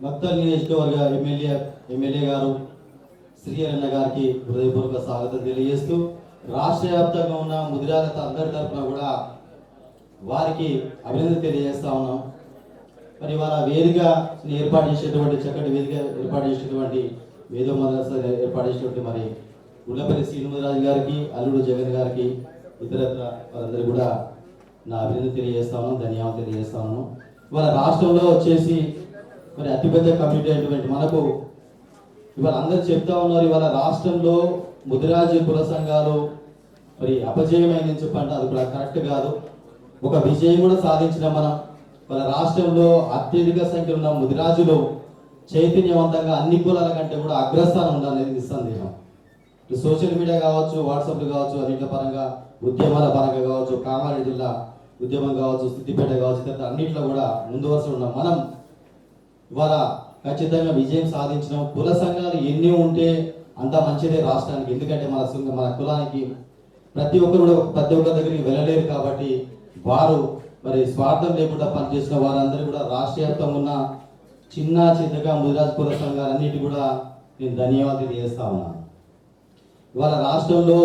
మక్తల్ నియోజకవర్గ MLA MLA గారు శ్రీహరణ గారికి హృదయపూర్వక స్వాగతం తెలియజేస్తూ రాష్ట్ర వ్యాప్తంగా ఉన్న ముదిరాల అందరి తరఫున కూడా వారికి అభినందన తెలియజేస్తా ఉన్నాం. మరి వాళ్ళ వేదిక ఏర్పాటు చేసేటువంటి చక్కటి వేదిక ఏర్పాటు చేసినటువంటి వేదో మద్రాస ఏర్పాటు చేసినటువంటి మరి గుళ్ళపల్లి శ్రీనివాసరాజు గారికి అల్లుడు జగన్ గారికి ఇతరత్ర వారందరూ కూడా నా అభినందన తెలియజేస్తా ఉన్నాను ధన్యవాదాలు తెలియజేస్తా ఉన్నాను రాష్ట్రంలో వచ్చేసి మరి అతిపెద్ద కమ్యూనిటీ అయినటువంటి మనకు ఇవాళ అందరు చెప్తా ఉన్నారు ఇవాళ రాష్ట్రంలో ముదిరాజు కుల సంఘాలు మరి అపజయమైందని చెప్పంటే అది కూడా కరెక్ట్ కాదు. ఒక విజయం కూడా సాధించిన మనం మన రాష్ట్రంలో అత్యధిక సంఖ్యలో ఉన్న ముదిరాజులు చైతన్యవంతంగా అన్ని కులాల కంటే కూడా అగ్రస్థానం ఉండాలనేది నిస్సందేహం. సోషల్ మీడియా కావచ్చు వాట్సాప్లు కావచ్చు అన్నింటి పరంగా ఉద్యమాల పరంగా కావచ్చు కామారెడ్డి జిల్లా ఉద్యమం కావచ్చు సిద్దిపేట కావచ్చు ఇతర అన్నింటిలో కూడా ముందు వరుసలో ఉన్న మనం ఇవాళ ఖచ్చితంగా విజయం సాధించడం కుల సంఘాలు ఎన్ని ఉంటే అంత మంచిదే రాష్ట్రానికి. ఎందుకంటే మన సంఘ- మన కులానికి ప్రతి ఒక్కరు కూడా ప్రతి ఒక్కరి దగ్గరికి వెళ్ళలేరు కాబట్టి వారు మరి స్వార్థం లేకుండా పనిచేసిన వారందరూ కూడా రాష్ట్ర వ్యాప్తంగా ఉన్న చిన్న చిన్నగా ముదిరాజ్ కుల సంఘాలన్నిటి కూడా నేను ధన్యవాదాలు చేస్తా ఉన్నాను ఇవాళ రాష్ట్రంలో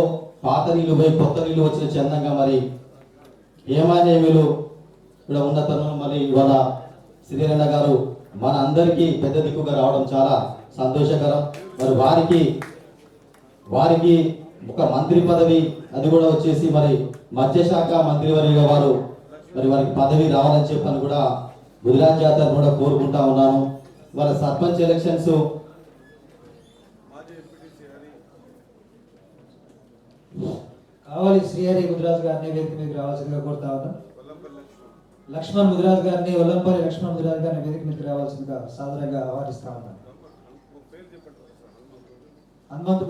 పాత నీళ్ళు పోయి కొత్త నీళ్ళు వచ్చిన చందంగా మరి ఏమానేమిలు ఇక్కడ ఉన్న తరుణం మరి ఇవాళ శ్రీరణ గారు మన అందరికీ పెద్ద దిక్కుగా రావడం చాలా సంతోషకరం. మరి వారికి వారికి ఒక మంత్రి పదవి అది కూడా వచ్చేసి మరి మత్స్యశాఖ మంత్రివర్యుగా వారు మరి వారికి పదవి రావాలని చెప్పని కూడా గుజరాత్ జాతర కూడా కోరుకుంటా ఉన్నాను. వాళ్ళ సర్పంచ్ ఎలక్షన్స్ కావాలి శ్రీహరి గుజరాత్ గారిని వేదిక మీకు రావాల్సిందిగా కోరుతా ఉన్నాను. లక్ష్మణ్ ముదిరాజు గారిని ఒల్లంపల్లి లక్ష్మణ్ ముదిరాజు గారిని వేదిక మీదకి రావాల్సిందిగా సాదరంగా ఆహ్వానిస్తా ఉన్నాం హనుమంతు